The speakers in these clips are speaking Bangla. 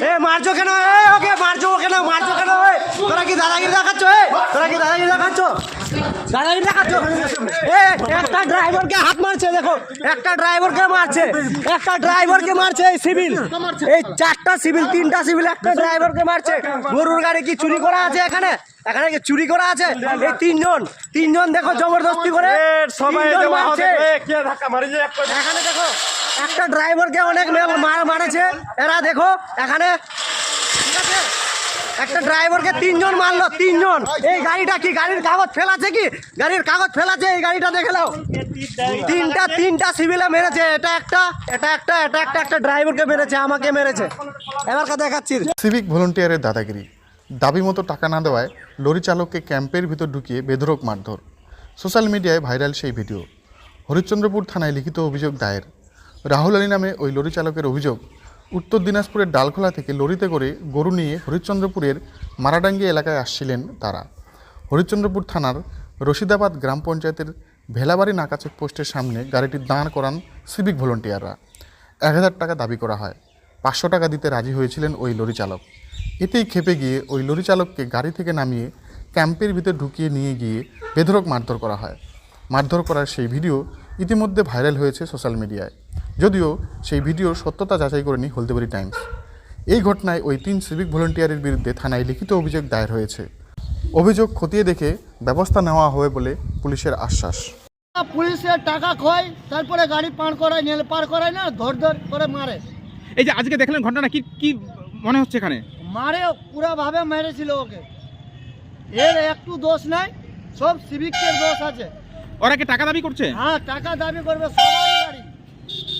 এ, মারছো কেন? এ, ওকে মারছো কেন মারছো কেন? এ, তোরা কি দাদাগিরি দেখাচ্ছ? তোরা কি দাদাগিরি দেখাচ্ছ? দাদাগিরি দেখাচ্ছ? এ, একটা ড্রাইভারকে হাত মারছে দেখো একটা ড্রাইভারকে মারছে একটা ড্রাইভারকে মারছে এই সিভিল। এই চারটা সিভিল তিনটা সিভিল একটা ড্রাইভারকে মারছে। গরুর গাড়ি কি চুরি করা আছে এখানে? এখানে কি চুরি করা আছে? এই তিনজন তিনজন দেখো জবরদস্তি করে সবাই এখানে দেখো একটা ড্রাইভারকে অনেক মারেছে। এরা দেখো এখানে ঠিক আছে? একটা ড্রাইভারকে তিনজন মারলো, তিনজন। এই গাড়িটা কি, গাড়ির কাগজ ফেলাছে কি? গাড়ির কাগজ ফেলাছে, এই গাড়িটা দেখে নাও। তিনটা তিনটা সিভিলে মেরেছে, এটা একটা এটা একটা এটা একটা একটা ড্রাইভারকে মেরেছে, আমাকে মেরেছে। এবার কা দেখাচ্ছি। সিভিক ভলেন্টিয়ারের দাদাগিরি। দাবি মতো টাকা না দেওয়ায় লরি চালককে ক্যাম্পের ভিতর ঢুকিয়ে বেধরক মারধর। সোশ্যাল মিডিয়ায় ভাইরাল সেই ভিডিও হরিশ্চন্দ্রপুর থানায় লিখিত অভিযোগ দায়ের। রাহুল আলী নামে ওই লরি চালকের অভিযোগ উত্তর দিনাজপুরের ডালখোলা থেকে লরিতে করে গরু নিয়ে হরিশ্চন্দ্রপুরের মারাডাঙ্গি এলাকায় আসছিলেন তারা। হরিশ্চন্দ্রপুর থানার রশিদাবাদ গ্রাম পঞ্চায়েতের ভেলাবাড়ি নাকা চেকপোস্টের সামনে গাড়িটি দাঁড় করান সিভিক ভলেন্টিয়াররা। এক হাজার টাকা দাবি করা হয়। পাঁচশো টাকা দিতে রাজি হয়েছিলেন ওই লরি চালক এতেই খেপে গিয়ে ওই লরি চালককে গাড়ি থেকে নামিয়ে ক্যাম্পের ভিতর ঢুকিয়ে নিয়ে গিয়ে বেধরক মারধর করা হয়। মারধর করার সেই ভিডিও ইতিমধ্যে ভাইরাল হয়েছে সোশ্যাল মিডিয়ায়। যদিও সেই ভিডিওর সত্যতা যাচাই করেনি হলদিবাড়ি টাইমস। এই ঘটনায় ওই তিন সিভিক ভলেন্টিয়ারের বিরুদ্ধে থানায় লিখিত অভিযোগ দায়ের হয়েছে। অভিযোগ খতিয়ে দেখে ব্যবস্থা নেওয়া হবে বলে পুলিশের আশ্বাস। পুলিশের টাকা খয় তারপরে গাড়ি পার করায় নেল পার করায় না ধর ধর করে মারে। এই যে আজকে দেখলেন ঘটনা কি কি মনে হচ্ছে এখানে? মারে পুরাভাবে মেরেছিল ওকে। এর একটু দোষ নাই সব সিভিকের দোষ আছে। ওরা কি টাকা দাবি করছে? হ্যাঁ টাকা দাবি করবে সবারই গাড়ি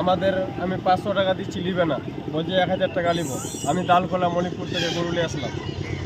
আমাদের আমি পাঁচশো টাকা দিচ্ছি নিবে না। বলছে এক হাজার টাকা নিব আমি দালকোলা মণিপুর থেকে গরুলে আসলাম।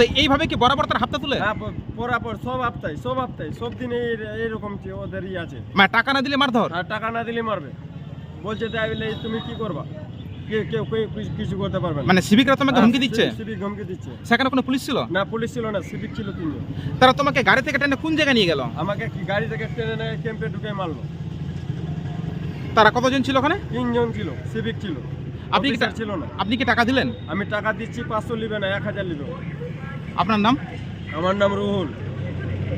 তো এইভাবে কি বরাবর তার হাতটা তুলে? হ্যাঁ পরাপর সব আপতাই সব আপতাই সব দিনে এই- এইরকম কি ওদেরই আছে। মানে টাকা না দিলে মারধর? আর টাকা না দিলে মারবে। বলছে তাই তুমি কি করবা? কেউ কিছু- করতে পারবে না। মানে সিভিকরা তোমাকে হুমকি দিচ্ছে? সিভিক হুমকি দিচ্ছে। সেখানে কোনো পুলিশ ছিল? না পুলিশ ছিল না সিভিক ছিল তিনজন। তারা তোমাকে গাড়ি থেকে টেনে কোন জায়গায় নিয়ে গেল? আমাকে কি গাড়ি থেকে ট্রেনে ক্যাম্পে ঢুকে মারলো? তারা কতজন ছিল ওখানে? তিনজন ছিল সিভিক ছিল। আপনি কি ছিল না। আপনি কি টাকা দিলেন? আমি টাকা দিচ্ছি পাঁচশো নিবে না এক হাজার নিবে আপনার নাম? আমার নাম রুহুল।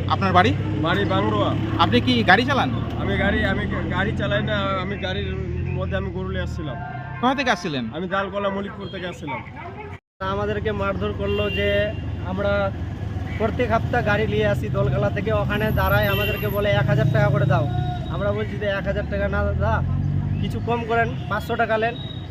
আপনার বাড়ি? বাড়ি বাংরোয়া। আপনি কি গাড়ি চালান? আমি গাড়ি আমি গাড়ি চালাই না আমি গাড়ির মধ্যে আমি গরুলে আসছিলাম। কোথা থেকে আসছিলেন? আমি দালকলা মলিকপুর থেকে আসছিলাম। আমাদেরকে মারধর করল যে আমরা প্রত্যেক সপ্তাহ গাড়ি নিয়ে আসি দোলখালা থেকে। ওখানে দাঁড়ায় আমাদেরকে বলে এক হাজার টাকা করে দাও। আমরা বলছি যে এক হাজার টাকা না দাদা কিছু কম করেন পাঁচশো টাকা নেন।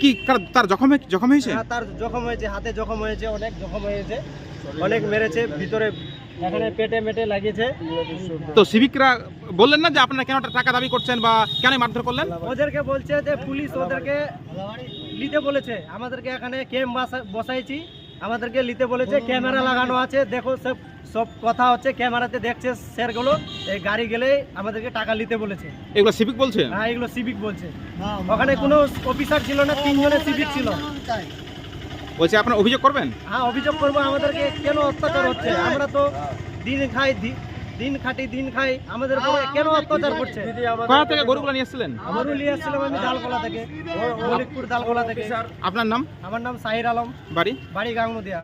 কি তার জখম জখম হয়েছে? হ্যাঁ তার জখম হয়েছে হাতে জখম হয়েছে অনেক জখম হয়েছে অনেক মেরেছে ভিতরে এখানে পেটে মেটে লাগিয়েছে। তো সিভিকরা বললেন না যে আপনারা কেন টাকা দাবি করছেন বা কেন মারধর করলেন? ওদেরকে বলছে যে পুলিশ ওদেরকে নিতে বলেছে। আমাদেরকে এখানে ক্যাম্প বসাইছি। আমাদেরকে নিতে বলেছে ক্যামেরা লাগানো আছে দেখো সব সব কথা হচ্ছে ক্যামেরাতে দেখছে স্যারগুলো এই গাড়ি গেলে আমাদেরকে টাকা নিতে বলেছে এগুলো সিভিক বলছে হ্যাঁ এগুলো সিভিক বলছে ওখানে কোনো অফিসার ছিল না তিনজনের সিভিক ছিল বলছে আপনারা অভিযোগ করবেন হ্যাঁ অভিযোগ করব আমাদেরকে কেন অত্যাচার হচ্ছে আমরা তো দিন খাই দি- দিন খাটি দিন খাই আমাদের উপরে কেন অত্যাচার করছে কোথা থেকে গরুগুলো নিয়ে আসছিলেন আমারও নিয়ে আসছিলাম আমি দালকোলা থেকে মলিকপুর দালকোলা থেকে আপনার নাম আমার নাম সাহির আলম বাড়ি বাড়ি গাঙ্গুদিয়া